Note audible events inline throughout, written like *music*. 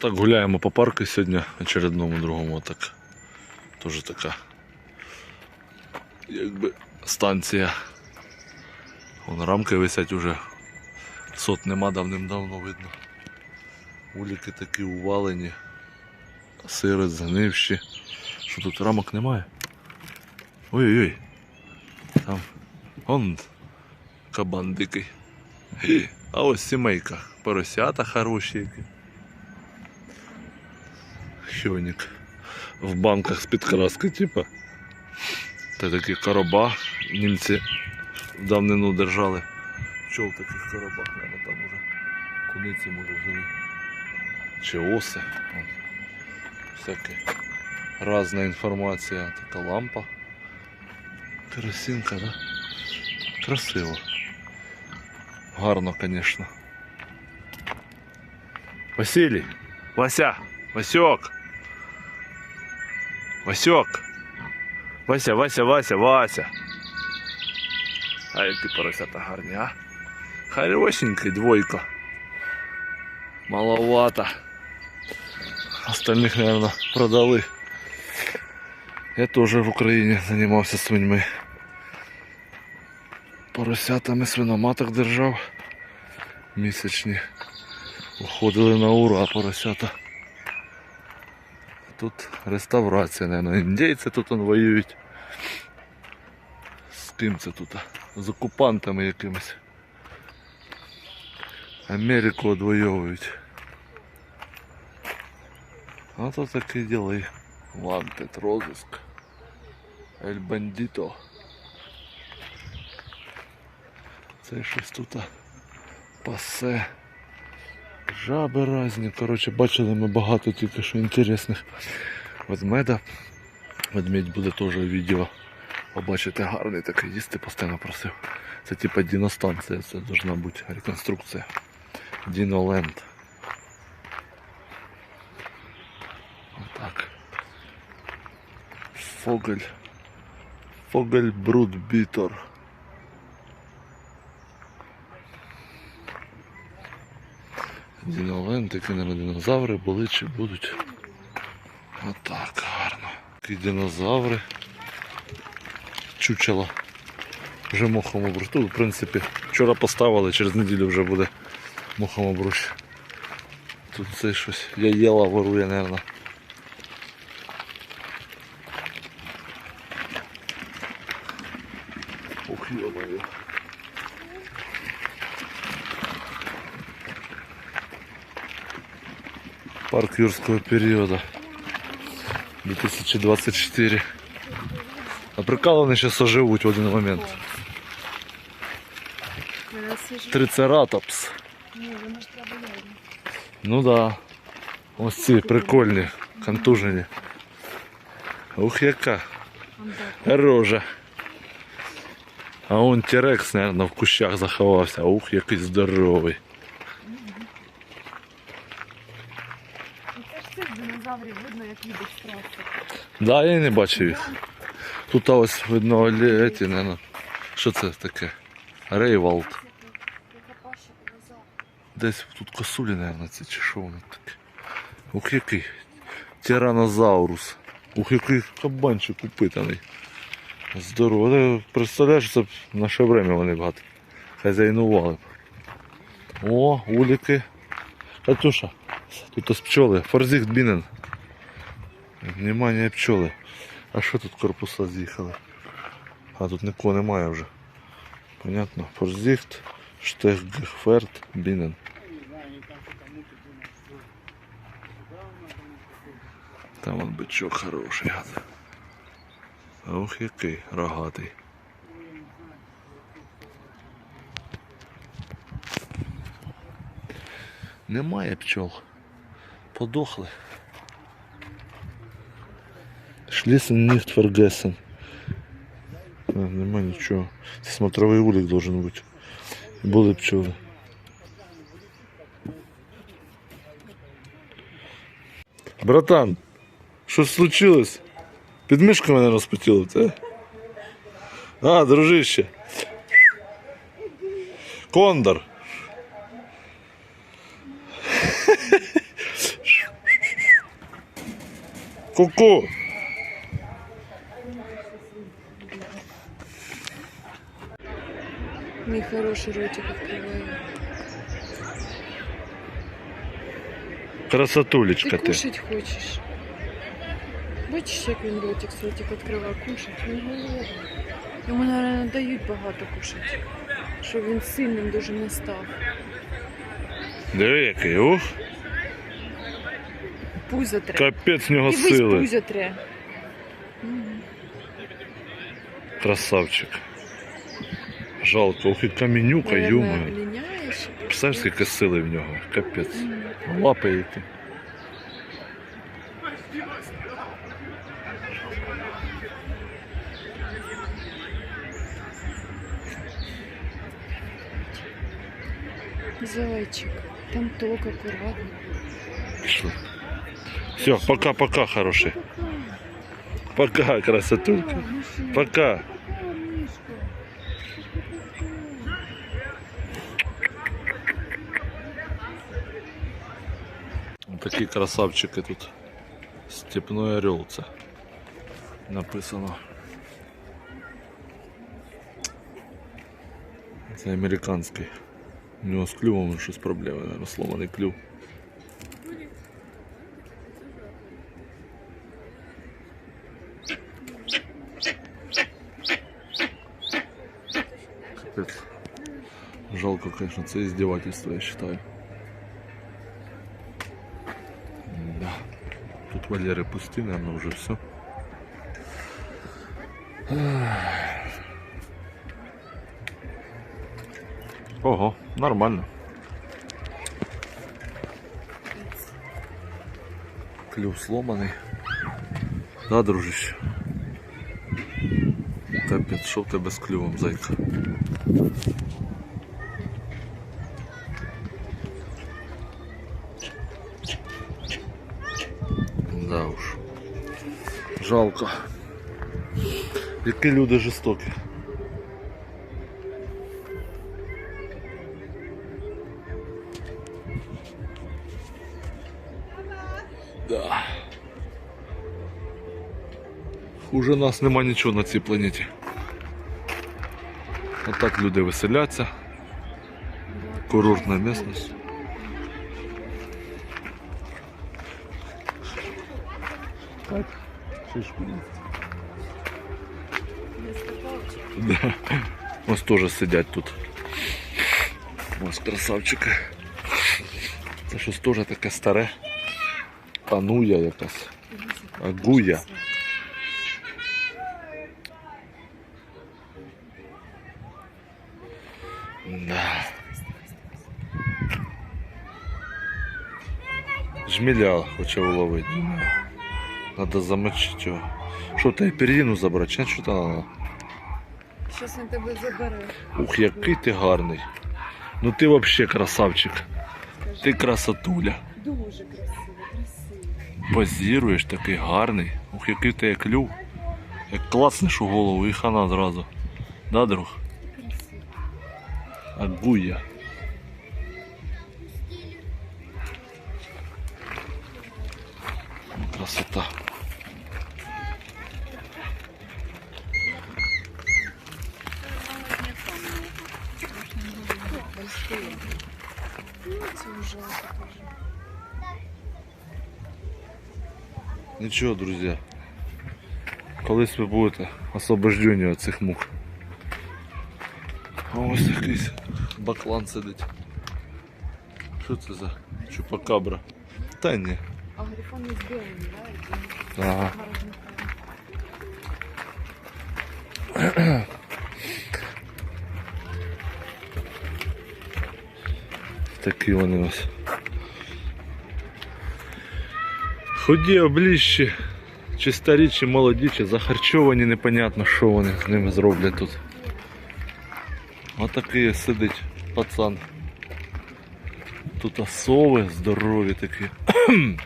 Так гуляємо по парку сьогодні, очередному другому так. Тоже така. Якби станція. Вон рамки висять уже. Сот нема давним-давно видно. Уліки такі увалені. Сири згнивші. Що тут рамок немає? Ой-ой-ой. Там. Он кабан дикий. А ось сімейка. Поросята хороші які. Хьоник. В банках з-під краски, типа. Та такі короба. Німці в давнину держали. Пчел в таких коробах, наверное, там уже куниці може жили. Чи оси. Всяке. Разна інформація. Така лампа. Керосинка, да? Красиво. Гарно, конечно. Василий! Вася! Васек! Васек! Вася, Вася, Вася, Вася! А які поросята гарні, а? Хорошенький двойка. Маловато. Остальных, наверное, продали. Я тоже в Україні займався свиньми. Поросятами свиноматок держав. Місячні. Уходили на ура поросята. Тут реставрація, наверное. Індейці тут он воюють. З ким це тут? З окупантами якимись. Америку одвоюють. А то такі діли. Вантед, розиск. Ель бандито. Це щось тут пасе. Жаби різні. Коротше, бачили ми багато тільки що інтересних ведмеда. Ведмедь буде теж відео. Побачите, гарний такий їсти постійно просив. Це типа діностанція, це должна бути реконструкція. Діноленд. Отак. Фогель. Фогель Брудбітор. Діноленд, які на динозаври були чи будуть. Отак гарно. Такі динозаври. Чучело. Вже мохом обруч. Тут, в принципі, вчора поставили, через неділю вже буде мохом обруч. Тут це щось. Я їла ворує, мабуть. Ух, ё-моё. Парк юрского периода 2024. А прикалываны сейчас оживут в один момент. Трицератопс. Ні, вони ж треба явно. Ну да. Ось ці прикольні, контужені. Ух, яка рожа. А он Терекс, наверное, в кущах заховався. Ух, який здоровий. Динозаврів видно, як їдуть траси. Да, я не бачив їх. Тут ось видно леті, наверное. Що це таке? Рейвалд. Десь тут косулі, наверное, це чи що воно таке. Ух, який. Тиранозаврус. Ух, який кабанчик упитаний. Здорово. Ти представляєш, це в наше время вони багато хазяйнували. б. О, уліки. Катюша, тут ось пчоли. Форзіхт бінен. Внимание пчоли. А що тут корпуса з'їхали? А тут нікого немає вже. Понятно. Форзіхт, Штехгеферт, бінен. Там он бичок хороший. Ох, який рогатий. Немає пчол. Подохли. Шлісен nicht vergessen. А, нема нічого. Це смотровий улік должен бути. Були пчоли. Братан, що случилось? Підмишка мене розпотіла в. А, дружище. Кондор. Ку-ку! Хороший ротик відкриває. Красотулечка Ти ти. кушать хочеш. Бачиш, як він ротик ротик відкриває кушать, він голодний. Йому, мабуть, дають багато кушати, щоб він сильним дуже не став. Диви який, ух, Пузо тре. капець в нього І весь сили. пузо тре. Красавчик. Жалко, ох і каменюка, Наверно, юмою. ліняєш. Представляєш, скільки сили в нього, капець. Мгм. Лапи які. Зайчик, там ток акуратно. Пішли. Все, пока-пока, хороший. Пока, красотулька. Пока. Такі красавчики тут. Степной орел це написано. Це американський. У нього з клювом щось проблеми, наверное, сломаний клюв. Жалко, конечно, це издевательство, я считаю. Валеры пусты, наверное, уже все. Ого, нормально. Клюв сломаний. Да, дружище? Капець, що в тебе з клювом, зайка? Жалко. Які люди жорстокі. Да. Уже нас нема нічого на цій планеті. Отак люди веселяться. Курортна місцевість. Так, шишку Да. Ось теж сидять тут. Ось красавчики. Це щось теж таке старе. Пануя якась. Агуя. Да. Жмеля хоче уловити. Надо замочити його. Що ти передину забрати? Чи що там надо? Щас він тебе забере. Ух, який ти гарний. Ну ти вообще красавчик. Скажи. Ти красотуля. Дуже красиво, красиво. Позіруєш такий гарний. Ух, який в тебе клюв. Як клацнеш у голову і хана зразу. Да, друг? Красиво. Агуя. Красота. Нічого, друзі. Колись ви будете освобождені від цих мух. А ось якийсь баклан сидить. Що це за чупакабра? Та ні. А грифони з білими, да? Ага. *clears throat* *clears throat* Такі вони ось. Худі, обліщі, чи старі, чи молоді, чи захарчовані, непонятно, що вони з ними зроблять тут. Отакий сидить пацан. Тут осови здорові такі. *clears throat*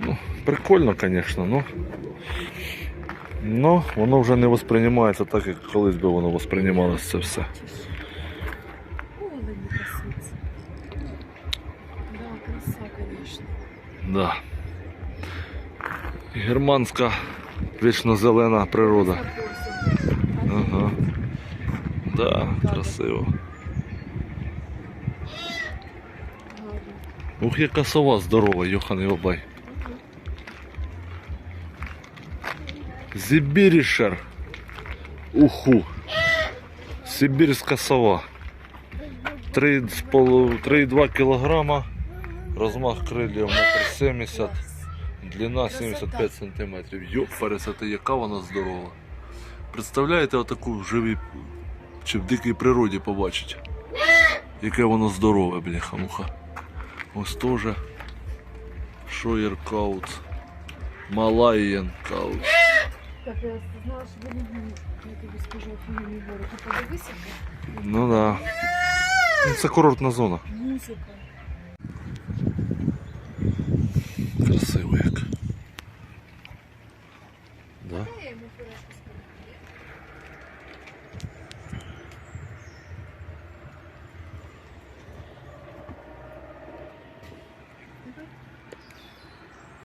ну, прикольно, звісно, ну. Ну, воно вже не восприймається так, як колись би воно восприймалося це все. Да. Германська вічно зелена природа. Ага. Да, красиво. Ух, яка сова здорова, Йохан Йобай. Зібірішер. Уху. Сибірська сова. 3,2 кілограма. Розмах крилів 1,70 м. Длина 75 сантиметрів. Йоп, пересати, яка вона здорова. Представляєте отаку в живій чи в дикій природі побачить? Яке воно здорове, бляха-муха. Ось теж Шоєр Каут. Малайєн. Так, я знала, що вони, я тобі скажу, вони не говорять. Ти подивися, Ну да. Ну, Це курортна зона. музика. Красиво як.